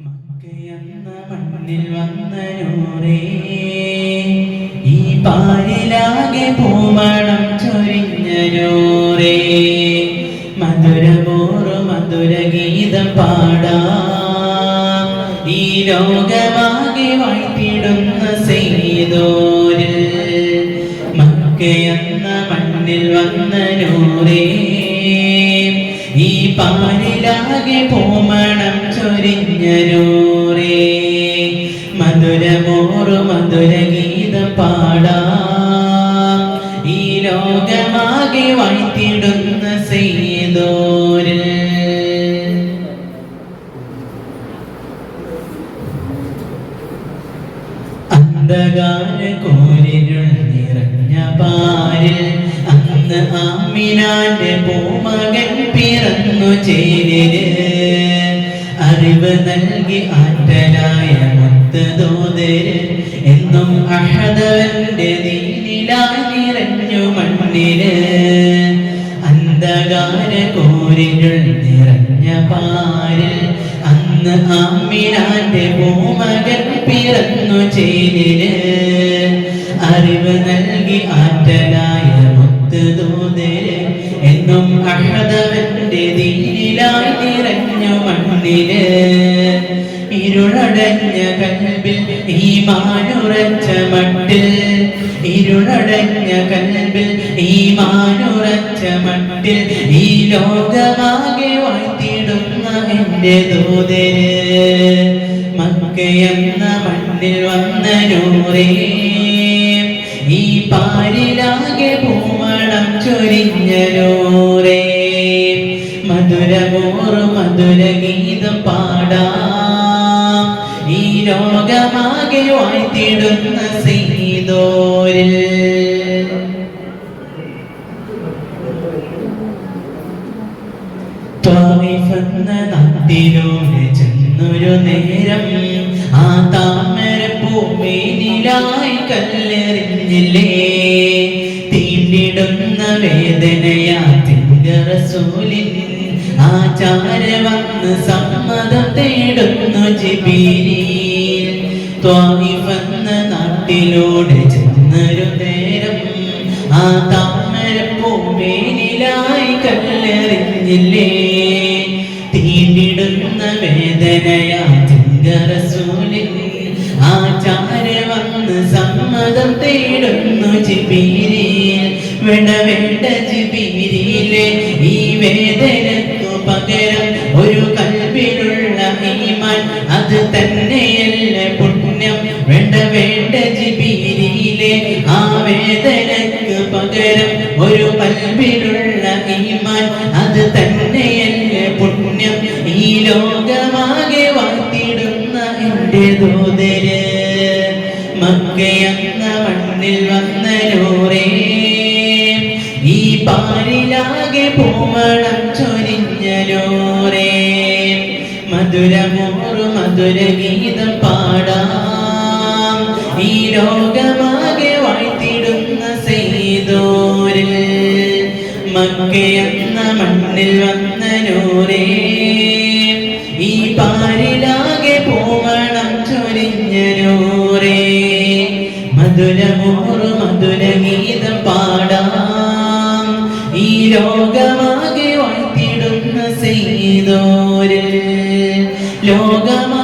മക്കയെന്ന മണ്ണിൽ വന്നനൂറേ ഈ പാലിലാകെ പൂമണം ചൊരിഞ്ഞനൂറേ മധുരമോറു മധുര ഗീതം പാടാ. ഈ ലോകമാകെ വാഴ്ത്തിടുന്ന സെയ്തോരിൽ മക്കയെന്ന മണ്ണിൽ വന്ന നൂറേ. ഈ പാലിലാകെ പൂമണം ചൊരിഞ്ഞരൂറേ മധുരമോറു മധുര ഗീതം പാടാ. ഈ ലോകമാകെ വാഴ്ത്തിടുന്ന സെയ്തോരിൽ അന്ധകാര കോരിരുൾ നിറഞ്ഞ പാരിൽ അന്ന് ആമിനാന്റെ പൂമകൻ പിറന്നു ചേരിൽ അറിവ് നൽകി ആറ്റലായ മുത്തതോതര് എന്നും അഹദവന്റെ നീനിലായി മണ്ണിര് അന്ധകാര കോരികൾ നിറഞ്ഞ പാരിൽ അന്ന് അമ്മിനാന്റെ പൂമകൻ പിറന്നു ചെയ്തിര് അറിവ് നൽകി മുത്തുദൂതര് എന്നും അഹദവന്റെ ദീനിലായി നിറഞ്ഞ മണ്ണിൽ ഇരുളടഞ്ഞ കൽബിൽ ഈ മാനുറച്ച മട്ടിൽ ഇരുളടഞ്ഞ കൽബിൽ ഈ മാനുറച്ച മട്ടിൽ ഈ ലോകമാകെ വാഴ്ത്തിടുന്ന എന്റെ ദൂതര് മക്കയെന്ന മണ്ണിൽ വന്ന നൂറേ ഈ പാരിലാകെ പൂമണം ചൊരിഞ്ഞ നൂറേ മധുരമോറു മധുര ഗീതം പാടാം. ഈ രോഗമാകെ വാഴ്ത്തിടുന്ന സീതോരിൽ. ത്വായിഫെന്ന നാട്ടിലൂടെ ചെന്നൊരു നേരം ആ താമര ഭൂമിയിലായി കല്ലെറിഞ്ഞില്ലേ തീണ്ടിടുന്ന വേദനയാ തിങ്കറസൂലിൻ ആചാര വന്ന് സമ്മതം തേടുന്നു ജിബിരിയിൽ. ത്വായിഫെന്ന നാട്ടിലൂടെ ചെന്നൊരു നേരം ആ താമര ഭൂമിയിലായി കല്ലെറിഞ്ഞില്ലേ. തീണ്ടിടുന്ന വേദനയാ തിങ്കറസൂലിൻ സമ്മതം തേടുന്നു ജിബിരിയിൽ വേണ്ട വേണ്ട ജിബിരിയിലെ ഈ വേദനക്കു പകരം ഒരു കൽവിലുള്ള ഈമാൻ അത് തന്നെയല്ല പുണ്യം. വേണ്ട വേണ്ട ജിബിരിയിലെ ആ വേദനക്ക് പകരം ഒരു കൽവിലുള്ള ഈമാൻ അത് തന്നെയല്ല പുണ്യം. ഈ ലോകമാകെ വാർത്തിടുന്ന എന്റെ ദൂതര് മക്കയെന്ന മണ്ണിൽ വന്ന ഈ പാലിലാകെ പൂമണം ചൊരിഞ്ഞ നൂറേ. മധുരമോറു മധുര ഗീതം പാടാം. ഈ ലോകമാകെ വാഴ്ത്തിടുന്ന സെയ്തോരിൽ മക്കയെന്ന മണ്ണിൽ വന്ന ഈ പാരിലാകെ മധുരമോറു പാടാം. ഈ ലോകമാകെ വാഴ്ത്തിടുന്ന ലോകമാകെ